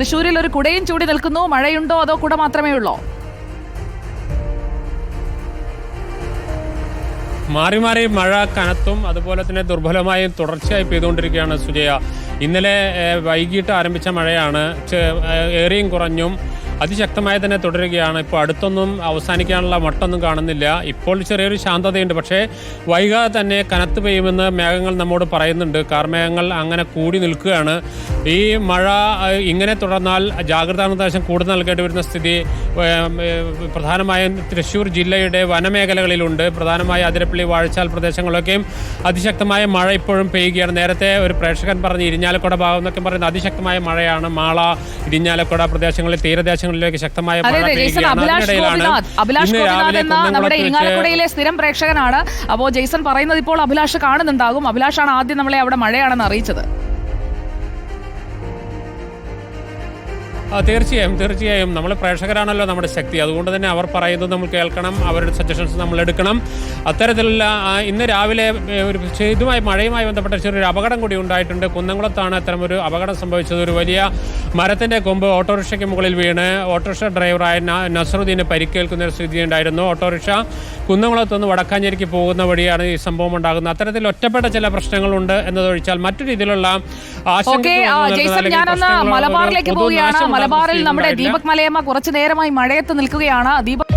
തൃശ്ശൂരിൽ ഒരു കുടയും ചൂടി നിൽക്കുന്നു. മഴയുണ്ടോ അതോ കുട മാത്രമേ ഉള്ളോ? മാറി മാറി മഴ കനത്തും അതുപോലെ തന്നെ ദുർബലമായും തുടർച്ചയായി പെയ്തുകൊണ്ടിരിക്കുകയാണ് സുജയ. ഇന്നലെ വൈകിട്ട് ആരംഭിച്ച മഴയാണ്. ഏറിയും കുറഞ്ഞും അതിശക്തമായി തന്നെ തുടരുകയാണ്. ഇപ്പോൾ അടുത്തൊന്നും അവസാനിക്കാനുള്ള മട്ടൊന്നും കാണുന്നില്ല. ഇപ്പോൾ ചെറിയൊരു ശാന്തതയുണ്ട്. പക്ഷേ വൈകാതെ തന്നെ കനത്ത് പെയ്യുമെന്ന് മേഘങ്ങൾ നമ്മോട് പറയുന്നുണ്ട്. കാർമേഘങ്ങൾ അങ്ങനെ കൂടി നിൽക്കുകയാണ്. ഈ മഴ ഇങ്ങനെ തുടർന്നാൽ ജാഗ്രതാ നിർദ്ദേശം കൂടുതൽ നൽകേണ്ടി വരുന്ന സ്ഥിതി പ്രധാനമായും തൃശ്ശൂർ ജില്ലയുടെ വനമേഖലകളിലുണ്ട്. പ്രധാനമായി അതിരപ്പള്ളി വാഴച്ചാൽ പ്രദേശങ്ങളിലൊക്കെയും അതിശക്തമായ മഴ ഇപ്പോഴും പെയ്യുകയാണ്. നേരത്തെ ഒരു പ്രേക്ഷകൻ പറഞ്ഞ് ഇരിഞ്ഞാലക്കുട ഭാഗം എന്നൊക്കെ പറയുന്നത് അതിശക്തമായ മഴയാണ് മാള ഇരിഞ്ഞാലക്കുട പ്രദേശങ്ങളിൽ തീരദേശങ്ങളിലേക്ക് ശക്തമായ മഴ നമ്മുടെ ഇരിങ്ങാലക്കുടയിലെ സ്ഥിരം പ്രേക്ഷകനാണ്. അപ്പോ ജെയ്സൺ പറയുന്നത് ഇപ്പോൾ അഭിലാഷ് കാണുന്നുണ്ടാകും. അഭിലാഷാണ് ആദ്യം നമ്മളെ അവിടെ മഴയാണെന്ന് അറിയിച്ചത്. തീർച്ചയായും തീർച്ചയായും. നമ്മൾ പ്രേക്ഷകരാണല്ലോ നമ്മുടെ ശക്തി. അതുകൊണ്ട് തന്നെ അവർ പറയുന്നത് നമ്മൾ കേൾക്കണം അവരുടെ സജഷൻസ് നമ്മൾ എടുക്കണം. അത്തരത്തിലുള്ള ഇന്ന് രാവിലെ ഒരു ഇതുമായി മഴയുമായി ബന്ധപ്പെട്ട ചെറിയൊരു അപകടം കൂടി ഉണ്ടായിട്ടുണ്ട്. കുന്നംകുളത്താണ് ഒരു അപകടം സംഭവിച്ചത്. ഒരു വലിയ മരത്തിന്റെ കൊമ്പ് ഓട്ടോറിക്ഷയ്ക്ക് മുകളിൽ വീണ്. ഓട്ടോറിക്ഷ ഡ്രൈവറായ നസറുദ്ദീന് പരിക്കേൽക്കുന്ന ഒരു സ്ഥിതി ഉണ്ടായിരുന്നു. ഓട്ടോറിക്ഷ കുന്നംകുളത്ത് നിന്ന് വടക്കാഞ്ചേരിക്ക് പോകുന്ന വഴിയാണ് ഈ സംഭവം ഉണ്ടാകുന്നത്. അത്തരത്തിൽ ഒറ്റപ്പെട്ട ചില പ്രശ്നങ്ങളുണ്ട് എന്നതൊഴിച്ചാൽ മറ്റു രീതിയിലുള്ള മലബാറിലേക്ക് പോവുകയാണ്. മലബാറിൽ നമ്മുടെ ദീപക് മലയമ്മ കുറച്ചു നേരമായി മഴയത്ത് നിൽക്കുകയാണ്. ദീപക്